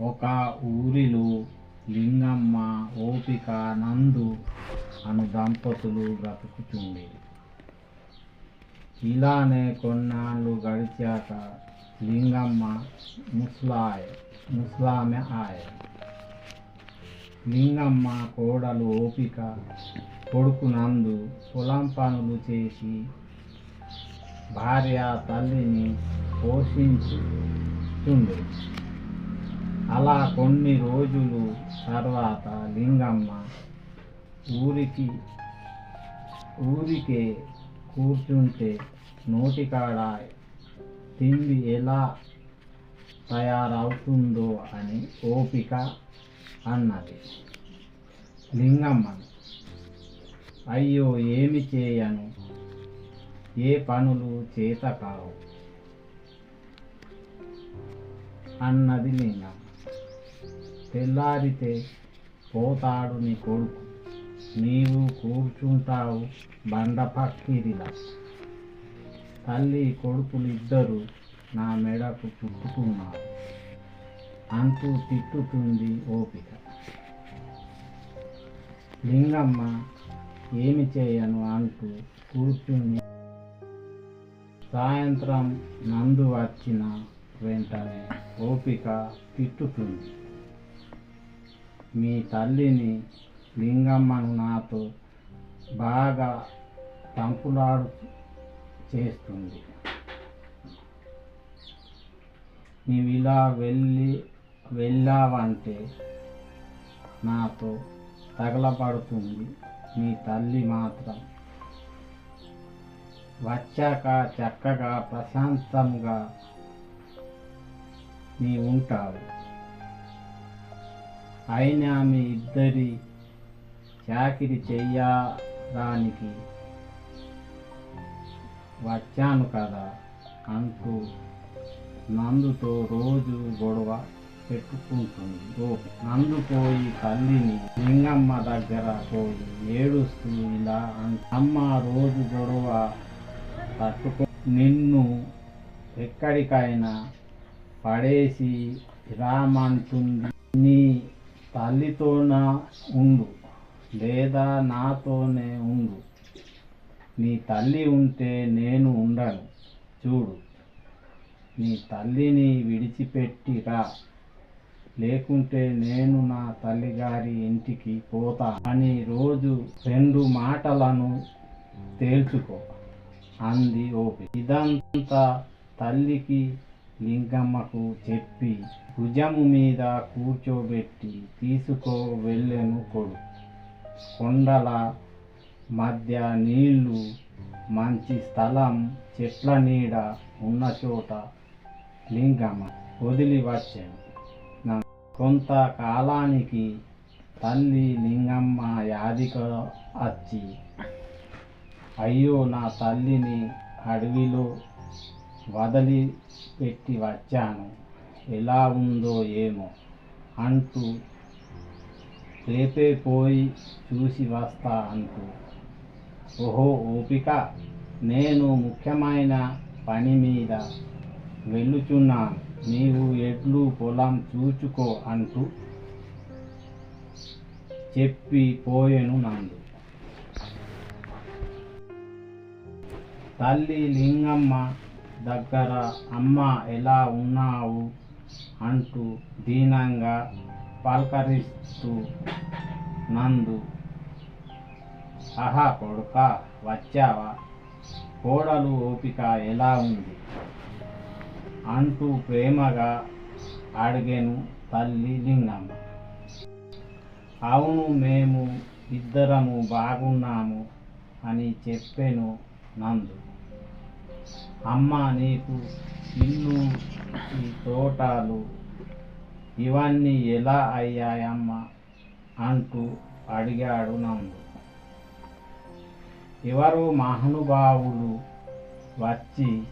ఒక ఊరిలో లింగమ్మ ఓపిక నందు అను దంపతులు బ్రతుకుతుండేది. ఇలానే కొన్నాళ్ళు గడిచాక లింగమ్మ ముస్లాయ్ ముస్లామె ఆయ. లింగమ్మ కోడలు ఓపిక కొడుకు నందు పొలం పనులు చేసి భార్య తల్లిని పోషించుతుండేది. అలా కొన్ని రోజులు తర్వాత లింగమ్మ ఊరికి ఊరికే కూర్చుంటే నోటికాడ తిండి ఎలా తయారవుతుందో అని ఓపిక అన్నది. లింగమ్మ అయ్యో ఏమి చేయను? ఏ పనులు చేత కావు? అన్నది లింగమ్మ. తెల్లారితే పోతాడు నీ కొడుకు. నీవు కూర్చుంటావు బండ పక్కిరిలా తల్లి కొడుకులిద్దరూ నా మెడకు చుట్టుకున్నారు. అంటూ తిట్టుతుంది ఓపిక. లింగమ్మ ఏమి చేయను అంటూ కూర్చుని సాయంత్రం నందు వచ్చిన వెంటనే ఓపిక తిట్టుతుంది. మీ తల్లిని లింగమ్మను నాతో బాగా తంపులాడు చేస్తుంది. నీవు ఇలా వెళ్ళి వెళ్ళావంటే నాతో తగలబడుతుంది. నీ తల్లి మాత్రం వచ్చాక చక్కగా ప్రశాంతంగా నీ ఉంటావు. అయినా ఆమె ఇద్దరి చాకిరి చెయ్యడానికి వచ్చాను కదా అంటూ నందుతో రోజు గొడవ పెట్టుకుంటుంది. నందు పోయి తల్లిని లింగమ్మ దగ్గర పోయి ఏడుస్తూ ఇలా అమ్మ రోజు గొడవ తట్టుకో నిన్ను ఎక్కడికైనా పడేసి రామంటుంది నీ తల్లితోన ఉండు లేదా నాతోనే ఉండు. నీ తల్లి ఉంటే నేను ఉండను. చూడు నీ తల్లిని విడిచిపెట్టిరా. లేకుంటే నేను నా తల్లిగారి ఇంటికి పోతా. అని రోజు రెండు మాటలను తేల్చుకో అంది ఓపి. ఇదంతా తల్లికి లింగమ్మకు చెప్పి భుజము మీద కూర్చోబెట్టి తీసుకో వెళ్ళెను కొడు. కొండల మధ్య నీళ్ళు మంచి స్థలం చెట్ల నీడ ఉన్న చోట లింగమ్మ వదిలి వచ్చాను నా- కొంతకాలానికి తల్లి లింగమ్మ యాదిక వచ్చి అయ్యో నా తల్లిని అడవిలో వదిలిపెట్టి వచ్చాను. ఎలా ఉందో ఏమో అంటూ రేపే పోయి చూసి వస్తా అంటూ. ఓహో ఓపిక నేను ముఖ్యమైన పని మీద వెళ్ళుచున్నాను. నీవు ఎడ్లు పొలం చూచుకో అంటూ చెప్పి పోయెను నందు. తల్లి లింగమ్మ దగ్గర అమ్మ ఎలా ఉన్నావు అంటూ దీనంగా పలకరిస్తూ నందు ఆహా కొడుక వచ్చావా? కోడలు ఓపిక ఎలా ఉంది? అంటూ ప్రేమగా అడిగాను తల్లి లింగమ్మ. అవును మేము ఇద్దరము బాగున్నాము అని చెప్పాను నందు. అమ్మ నీకు ఇల్లు ఈ తోటలు ఇవన్నీ ఎలా అయ్యాయమ్మ? అంటూ అడిగాడు నన్ను ఎవరు మహానుభావులు వచ్చి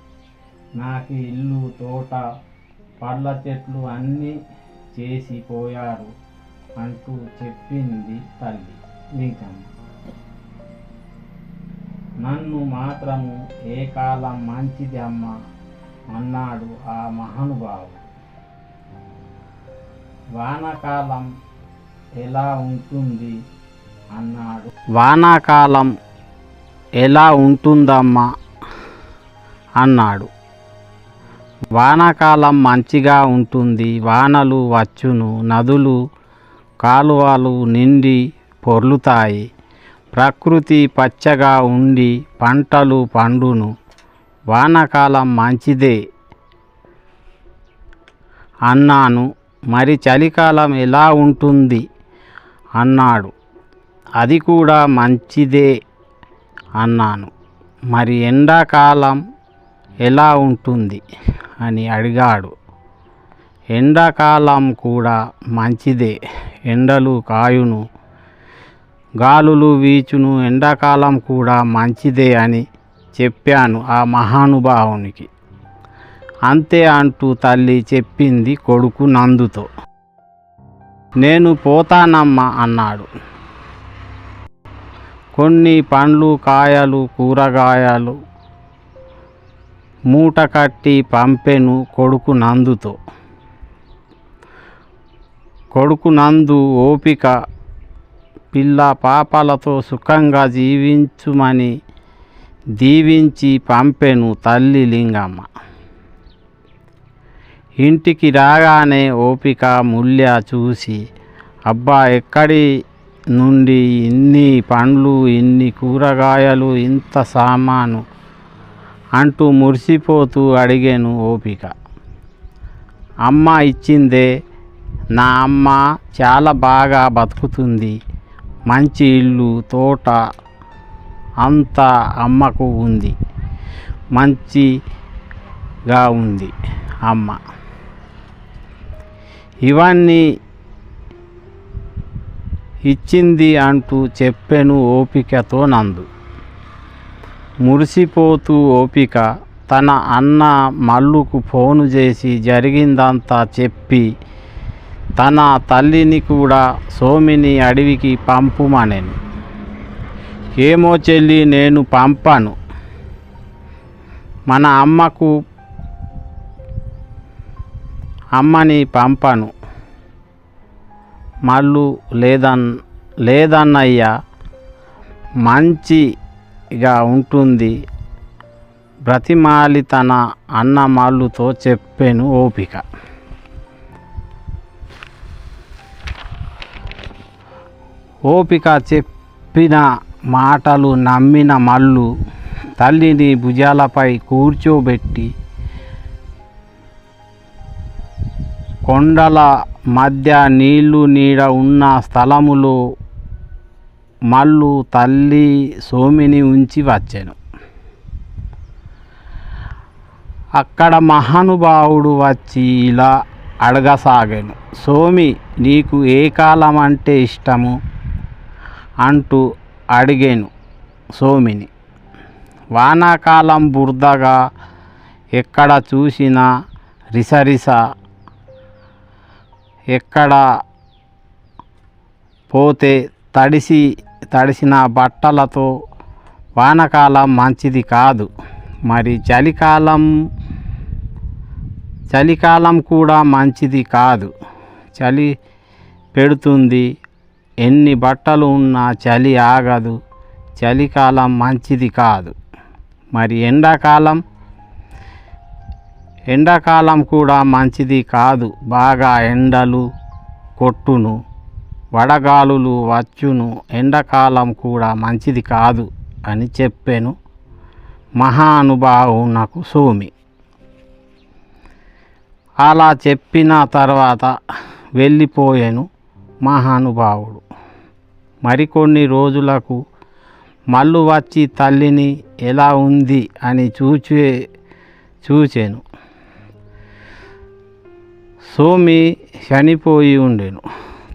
నాకు ఇల్లు తోట పళ్ళ చెట్లు అన్నీ చేసిపోయారు అంటూ చెప్పింది తల్లి లింకమ్మ నన్ను మాత్రము ఏ కాలం మంచిది అమ్మ? అన్నాడు ఆ మహానుభావుడు. వానాకాలం ఎలా ఉంటుంది? అన్నాడు. వానాకాలం ఎలా ఉంటుందమ్మా? అన్నాడు. వానాకాలం మంచిగా ఉంటుంది. వానలు వచ్చును నదులు కాలువలు నిండి పొర్లుతాయి. ప్రకృతి పచ్చగా ఉండి పంటలు పండును. వానాకాలం మంచిదే అన్నాను. మరి చలికాలం ఎలా ఉంటుంది? అన్నాడు. అది కూడా మంచిదే అన్నాను. మరి ఎండాకాలం ఎలా ఉంటుంది? అని అడిగాడు. ఎండాకాలం కూడా మంచిదే. ఎండలు కాయును. గాలులు వీచును ఎండాకాలం కూడా మంచిదే అని చెప్పాను ఆ మహానుభావునికి. అంతే అంటూ తల్లి చెప్పింది కొడుకు నందుతో. నేను పోతానమ్మా అన్నాడు. కొన్ని పండ్లు కాయలు కూరగాయలు మూట కట్టి పంపెను కొడుకు నందుతో. కొడుకు నందు ఓపిక పిల్ల పాపలతో సుఖంగా జీవించుమని దీవించి పంపెను తల్లి లింగమ్మ. ఇంటికి రాగానే ఓపిక ముల్య చూసి అబ్బా ఎక్కడి నుండి ఇన్ని పండ్లు ఇన్ని కూరగాయలు ఇంత సామాను అంటూ మురిసిపోతూ అడిగాను ఓపిక. అమ్మ ఇచ్చిందే నా అమ్మ చాలా బాగా బతుకుతుంది మంచి ఇల్లు తోట అంతా అమ్మకు ఉంది. మంచిగా ఉంది అమ్మ. ఇవన్నీ ఇచ్చింది అంటూ చెప్పెను ఓపికతో నందు. మురిసిపోతూ ఓపిక తన అన్న మల్లుకు ఫోను చేసి జరిగిందంతా చెప్పి తన తల్లిని కూడా సోమిని అడవికి పంపుమనెను ఏమో చెల్లి నేను పంపాను. మన అమ్మకు అమ్మని పంపను. మళ్ళు లేదన్ లేదన్నయ్యా మంచిగా ఉంటుంది. బ్రతిమాలి తన అన్న మల్లుతో చెప్పాను ఓపిక. ఓపిక చెప్పిన మాటలు నమ్మిన మల్లు తల్లిని భుజాలపై కూర్చోబెట్టి కొండల మధ్య నీళ్ళు నీడ ఉన్న స్థలములో మళ్ళు తల్లి సోమిని ఉంచి వచ్చాను. అక్కడ మహానుభావుడు వచ్చి ఇలా అడగసాగాను సోమి నీకు ఏ కాలం అంటే ఇష్టము? అంటూ అడిగాను సోమిని. వానాకాలం బురదగా ఎక్కడ చూసినా రిసరిస. ఎక్కడ పోతే తడిసి తడిసిన బట్టలతో వానకాలం మంచిది కాదు. మరి చలికాలం చలికాలం కూడా మంచిది కాదు. చలి పెడుతుంది ఎన్ని బట్టలు ఉన్నా చలి ఆగదు. చలికాలం మంచిది కాదు. మరి ఎండాకాలం? ఎండాకాలం కూడా మంచిది కాదు. బాగా ఎండలు కొట్టును. వడగాలులు వచ్చును. ఎండాకాలం కూడా మంచిది కాదు అని చెప్పాను మహానుభావునకు సోమి. అలా చెప్పిన తర్వాత వెళ్ళిపోయాను మహానుభావుడు. మరికొన్ని రోజులకు మళ్ళు వచ్చి తల్లిని ఎలా ఉంది అని చూచే చూచాను. సోమి చనిపోయి ఉండెను.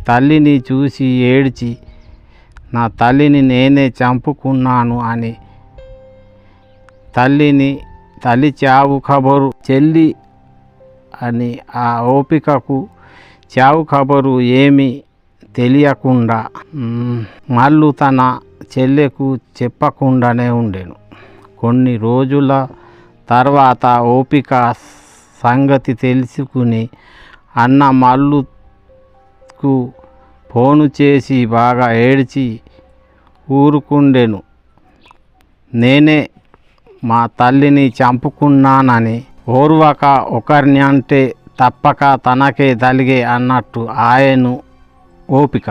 తల్లిని చూసి ఏడ్చి నా తల్లిని నేనే చంపుకున్నాను అని తల్లిని తల్లి చావు ఖబరు చెల్లి అని ఆ ఓపికకు చావు ఖబరు ఏమి తెలియకుండా మళ్ళు తన చెల్లెకు చెప్పకుండానే ఉండేను. కొన్ని రోజుల తర్వాత ఓపిక సంగతి తెలుసుకుని అన్న మళ్ళుకు ఫోను చేసి బాగా ఏడ్చి ఊరుకుండెను. నేనే మా తల్లిని చంపుకున్నానని ఓర్వక ఒకరిని అంటే తప్పక తనకే తలిగే అన్నట్టు ఆయను ఓపిక